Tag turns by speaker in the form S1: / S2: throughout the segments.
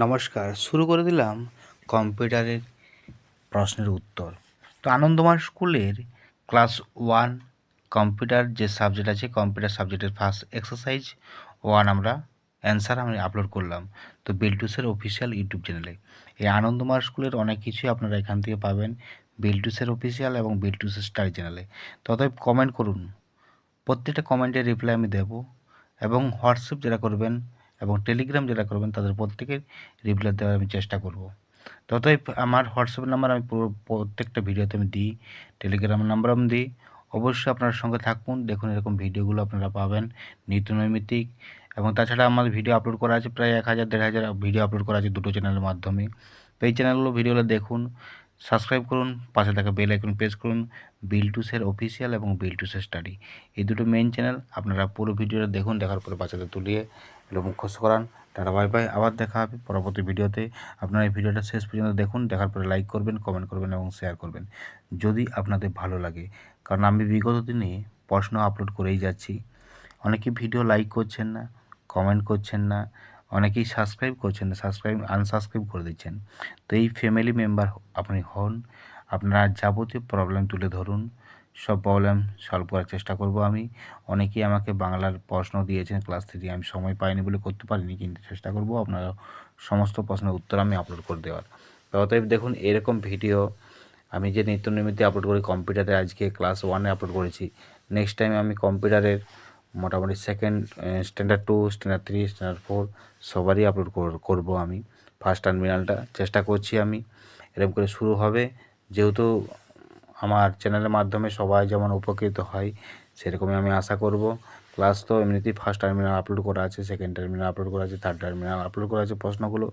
S1: নমস্কার, শুরু করে দিলাম কম্পিউটারের প্রশ্নের উত্তর। তো আনন্দমান স্কুলের ক্লাস ওয়ান কম্পিউটার যে সাবজেক্ট আছে, কম্পিউটার সাবজেক্টের ফার্স্ট এক্সারসাইজ ওয়ান আমরা অ্যান্সার আমি আপলোড করলাম। তো বিলটুসের অফিসিয়াল ইউটিউব চ্যানেলে এই আনন্দমার স্কুলের অনেক কিছুই আপনারা এখান থেকে পাবেন বিলটুসের অফিসিয়াল এবং বিলটুসের স্টার চ্যানেলে ততএব কমেন্ট করুন। প্রত্যেকটা কমেন্টের রিপ্লাই আমি দেবো এবং হোয়াটসঅ্যাপ যারা করবেন এবং টেলিগ্রাম যারা করবেন, তাদের প্রত্যেকের রিপ্লাই দেওয়ার আমি চেষ্টা করব। ততই আমার হোয়াটসঅ্যাপ নাম্বার আমি পুরো প্রত্যেকটা ভিডিওতে আমি দিই টেলিগ্রাম নাম্বার আমি দিই। অবশ্যই আপনার সঙ্গে থাকুন, দেখুন এরকম ভিডিওগুলো আপনারা পাবেন, নিত্য নৈমিত্তিক। এবং তাছাড়া আমার ভিডিও আপলোড করা আছে প্রায় এক হাজার, দেড় হাজার ভিডিও আপলোড করা আছে দুটো চ্যানেলের মাধ্যমে। তো এই চ্যানেলগুলো ভিডিওগুলো দেখুন সাবস্ক্রাইব করুন, পাশে থাকা বেল আইকন প্রেস করুন, বিল টু বিলটুসের অফিসিয়াল এবং বিল টু বিলটুসের স্টাডি এই দুটো মেইন চ্যানেল আপনারা পুরো ভিডিওটা দেখুন, দেখার পরে বাচ্চাদের তুলিয়ে এগুলো মুখস্থ করান। টাটা বাই বাই আবার দেখা হবে পরবর্তী ভিডিওতে আপনারা এই ভিডিওটা শেষ পর্যন্ত দেখুন, দেখার পরে লাইক করবেন কমেন্ট করবেন এবং শেয়ার করবেন। যদি আপনাদের ভালো লাগে, কারণ আমি বিগত দিনে প্রশ্ন আপলোড করেই যাচ্ছি। অনেকে ভিডিও লাইক করছেন না কমেন্ট করছেন না অনেকেই সাবস্ক্রাইব করছেন না সাবস্ক্রাইব আনসাবস্ক্রাইব করে দিচ্ছেন। তো এই ফ্যামিলি মেম্বার আপনি হন, আপনার যাবতীয় প্রবলেম তুলে ধরুন, সব প্রবলেম সলভ করার চেষ্টা করব আমি। অনেকেই আমাকে বাংলার প্রশ্ন দিয়েছেন ক্লাস থ্রি আমি সময় পাইনি বলে করতে পারিনি, কিন্তু চেষ্টা করব আপনারা সমস্ত প্রশ্নের উত্তর আমি আপলোড করে দেওয়ার। অতএব দেখুন, এরকম ভিডিও আমি যে নিত্য নৈমিত্য আপলোড করি কম্পিউটারে আজকে ক্লাস ওয়ানে আপলোড করেছি। নেক্সট টাইম আমি কম্পিউটারের মোটামুটি second standard two standard three standard four সবারই আপলোড করব আমি। ফার্স্ট টার্মিনালটা চেষ্টা করছি আমি। এরকম করে শুরু হবে। যেহেতু আমার চ্যানেলের মাধ্যমে সবাই যেমন উপকৃত হয়, সেরকমই আমি আশা করব। ক্লাস তো এমনিতেই ফার্স্ট টার্মিনাল আপলোড করা আছে সেকেন্ড টার্মিনাল আপলোড করা আছে থার্ড টার্মিনাল আপলোড করা আছে প্রশ্নগুলো।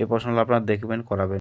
S1: এই প্রশ্নগুলো আপনারা দেখবেন, করাবেন।